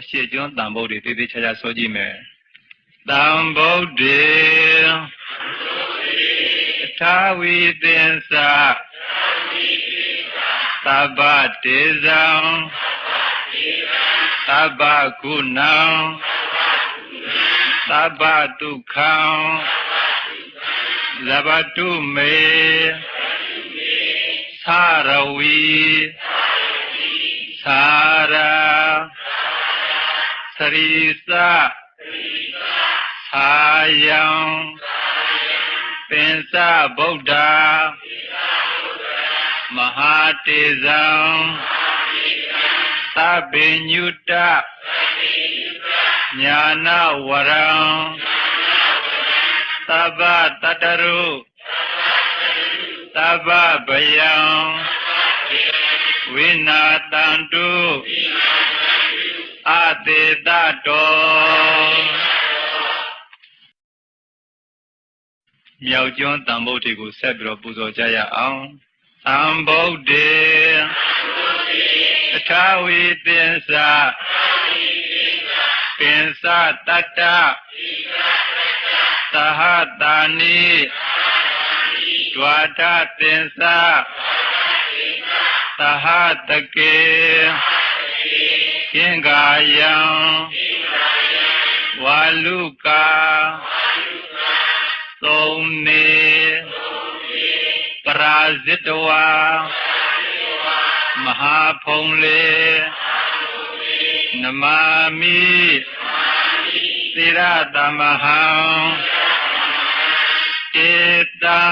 အရှိကျွန်းတန်ဗုဒ္ဓေတေးသေးချာချာဆိုကြည့်မယ်တန်ဗုဒ္ဓေထာဝီသင်္စာသဗ္ဗတေဇံသဗ္ဗကုဏံသဗ္ဗဒုက္ခံဇဘတုမေသာရဝီသာရာသ ရိသသာယံပင်စဗုဒ္ဓမဟာတေဇံသဗ္ဗညုတညာနာဝရံသဗ္ဗတတရုသဗ္ဗဗယံဝိနာတံတု အတေတတောမြောက်ကျွန်းတန်ဗုဒ္ဓေကိုဆက်ပြီးတော့ပူဇော်ကြရအောင်သံဗုဒ္ဓေအထာဝိသင်္စာပင်စတတ္တသဟတာနိဒွါဒသင်္စာသဟတကေက င်္ဂာယံဝါလူကာသုံးနေပရာဇိတဝါမဟာဖုံလေနမာမိသီရတမဟံတေတံ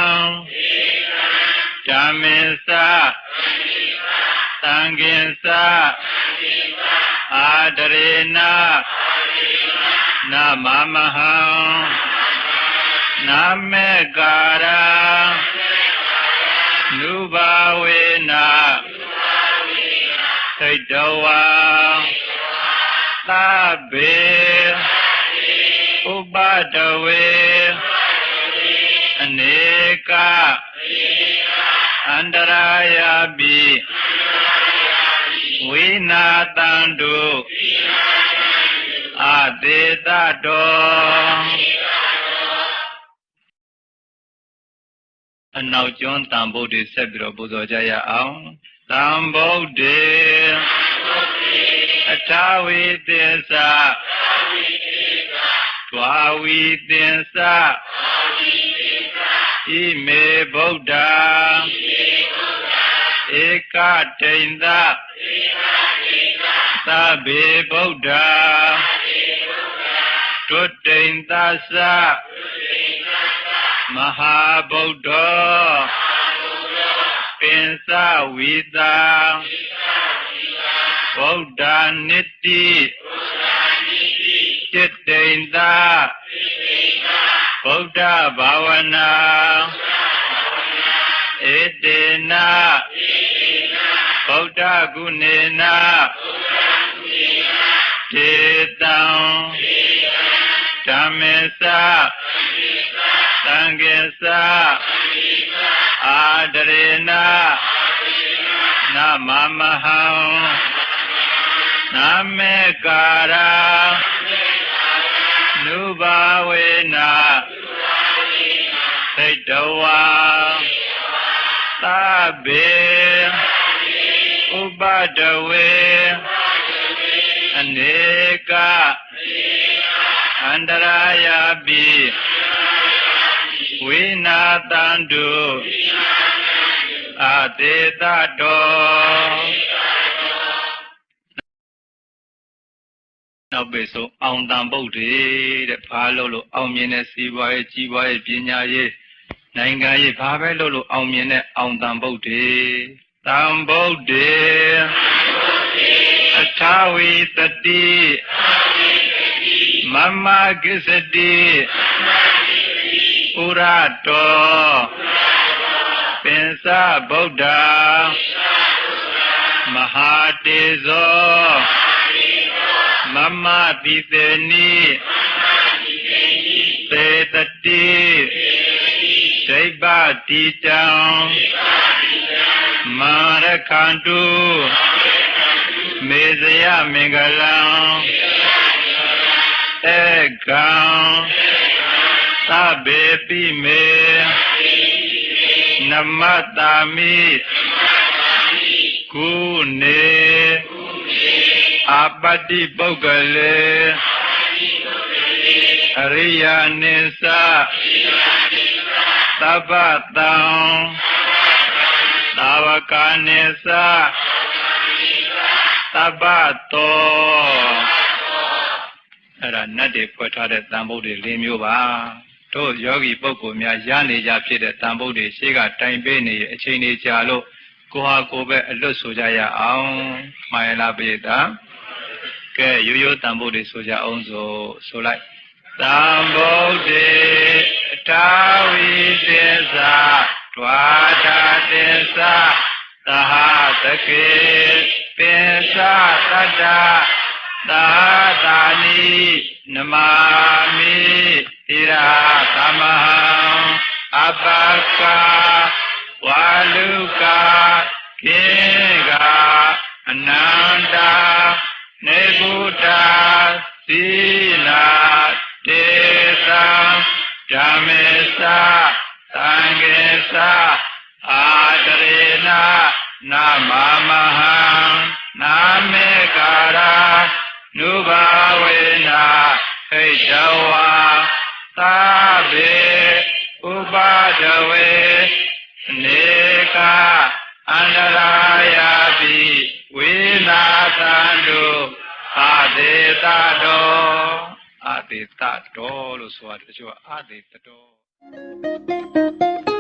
ဓမ္မေသသံဃင်္စ အာဒရေနနမမဟံနာမေကာရာနုဘာဝေနသိတဝါသဗ္ဗေဥပဒဝေအနေကအန္တရာယပိ ဝိနာတံတုအတေတတောအနောက်ကျွန်းတန်ဗုဒ္ဓေဆက်ပြီးတော့ပူဇော်ကြရအောင်တန်ဗုဒ္ဓေအထာဝိသစ္စာဒွာဝိသစ္စာဣမေဗုဒ္ဓဧကတိန်သ သဗ္ဗေဗုဒ္ဓတုတိန်သသမဟာဗုဒ္ဓပင်စဝိတာဗုဒ္ဓနိတိจิตတိန်သဗုဒ္ဓဘာဝနာဧတေန ဗုဒ္ဓဂုဏေနတေတံဓမ္မေသသံဃေသအာဒရေနနမမဟံနာမေကာရာနုဘာဝေနသိတဝါသဗ္ဗေ ဥပဒဝေအနေကအန္တရာယပိဝိနာတံတုအတေတတောနောက်ပေဆုံးအောင်တန်ဗုဒ္ဓေတဲ့ဘာလို့လို့အောင်မြင်တဲ့စီးပွားရေးကြီးပွားရေးပညာရေးနိုင်ငံရေးဘာပဲလို့လို့အောင်မြင်တဲ့အောင်တန်ဗုဒ္ဓေ တံဗုဒ္ဓေအထာဝိတတိမမကိစ္စတိပုရတောပင်စဗုဒ္ဓမဟာတေဇောမမတိတေနိသေတတိဒိဗ္ဗတိတံ မာရခန္တုမေဇယမင်္ဂလံဧကံသဗ္ဗေပိမေနမတ္တာမိကုနေအပတ္တိပုဂ္ဂလေအရိယာနိသသဗ္ဗတံ သာဝကနိသသဗ္ဗတောအဲ့ဒါနတ်တွေဖွဲ့ထားတဲ့တန်ဖို့တွေ၄မျိုးပါတို့ယောဂီပုဂ္ဂိုလ်များရနေကြဖြစ်တဲ့တန်ဖို့တွေရှေ့ကတိုင်ပေးနေရအချိန်လေးကြာလို့ကိုဟာကိုပဲအလွတ်ဆိုကြရအောင်မှန်ရလားပိဋကကဲရိုးရိုးတန်ဖို့တွေဆိုကြအောင်ဆိုဆိုလိုက်တန်ဖို့တွေတာဝိသေသဒွါ တာတေသသဟတကေပိသတတ္တသာသာနိနမာမိသီရာသမဟံအပကဝါလူကာကေကအနန္တာနေဗုဒ္ဓသီလာတေသံဓမ္မေသသံဃေသအာတရေန နာမမဟံနာမေကာရာနုဘာဝေနာဟိတဝါသာဘေဥပါဒဝေနေကအန္တရာယာပိဝေနာသံတုအာဒေတတောအာဒေတတောလို့ဆိုရတယ်တချို့အာဒေတတော